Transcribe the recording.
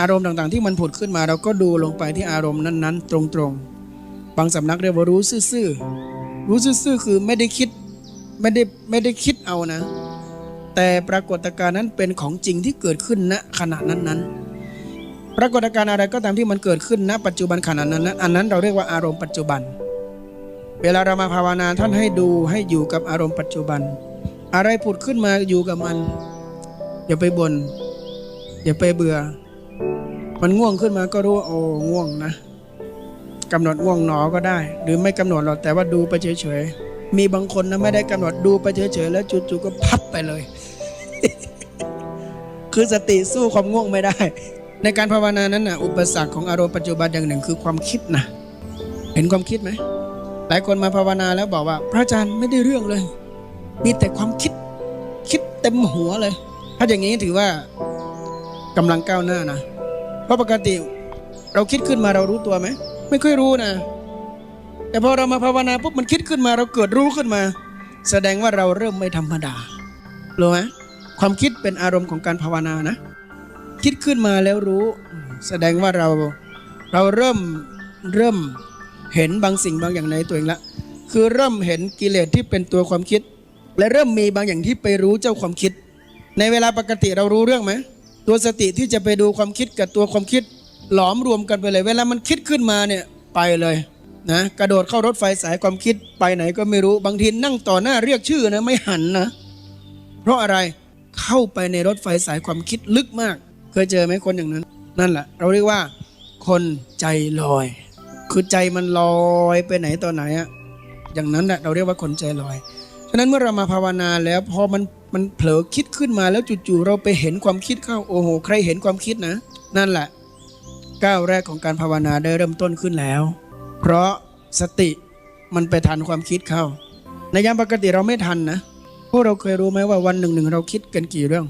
อารมณ์ต่างๆ ที่มันผุดขึ้นมา เราก็ดูลงไปที่อารมณ์นั้นๆ ตรงๆ บางสำนักเรียกว่ารู้ซื่อๆ รู้ซื่อๆ คือไม่ได้คิดไม่ได้ไม่ได้คิดเอานะ แต่ปรากฏการณ์นั้นเป็นของจริงที่เกิดขึ้นณขณะนั้นๆ ปรากฏการณ์อะไรก็ตามที่มันเกิดขึ้นณ ปัจจุบันขณะนั้นนะอันนั้นเราเรียกว่าอารมณ์ปัจจุบัน เวลาเรามาภาวนาท่านให้ดูให้อยู่กับอารมณ์ปัจจุบัน อะไรผุดขึ้นมาอยู่กับมัน อย่าไปบน่นอย่าไปเบื่อ มันง่วงขึ้นมาก็รู้ว่าโอ้ง่วงนะกำหนดง่วงหนอก็ได้ หรือไม่กำหนดหรอกแต่ว่าดูไปเฉยๆมีบางคนนะไม่ได้กำหนดดูไปเฉยๆแล้วจู่ๆก็พับไปเลย คือสติสู้ความง่วงไม่ได้ ในการภาวนานั้นนะอุปสรรคของอารมณ์ปัจจุบันอย่างหนึ่งคือความคิดนะเห็นความคิดไหมหลายคนมาภาวนาแล้วบอกว่า พระอาจารย์ไม่ได้เรื่องเลย มีแต่ความคิดคิดเต็มหัวเลย ถ้าอย่างนี้ถือว่ากำลังก้าวหน้านะ เพราะปกติเราคิดขึ้นมาเรารู้ตัวไหมไม่ค่อยรู้นะ แต่พอเรามาภาวนาปุ๊บมันคิดขึ้นมาเราเกิดรู้ขึ้นมา แสดงว่าเราเริ่มไม่ธรรมดารู้ไหมความคิดเป็นอารมณ์ของการภาวนานะ คิดขึ้นมาแล้วรู้ แสดงว่าเราเราเริ่มเริ่มเห็นบางสิ่งบางอย่างในตัวเองละคือเริ่มเห็นกิเลสที่เป็นตัวความคิด และเริ่มมีบางอย่างที่ไปรู้เจ้าความคิด ในเวลาปกติเรารู้เรื่องไหม ตัวสติที่จะไปดูความคิดกับตัวความคิดหลอมรวมกันไปเลย เวลามันคิดขึ้นมาเนี่ยไปเลยนะกระโดดเข้ารถไฟสายความคิดไปไหนก็ไม่รู้บางทีนั่งต่อหน้าเรียกชื่อนะไม่หันนะ เพราะอะไรเข้าไปในรถไฟสายความคิดลึกมาก เคยเจอไหมคนอย่างนั้น นั่นแหละ เราเรียกว่า คนใจลอย คือใจมันลอยไปไหนต่อไหนอะอย่างนั้นแหละเราเรียกว่าคนใจลอยะนั้นเมื่อเรามาภาวนาแล้วพอมันมันเผลอคิดขึ้นมาแล้วจู่ๆเราไปเห็นความคิดเข้าโอ้โหใครเห็นความคิดนะ นั่นแหละก้าวแรกของการภาวนาได้เริ่มต้นขึ้นแล้ว เพราะสติมันไปทันความคิดเข้า ในยามปกติเราไม่ทันนะพวกเราเคยรู้ไหมว่าวันหนึ่งหนึ่งเราคิดกันกี่เรื่อง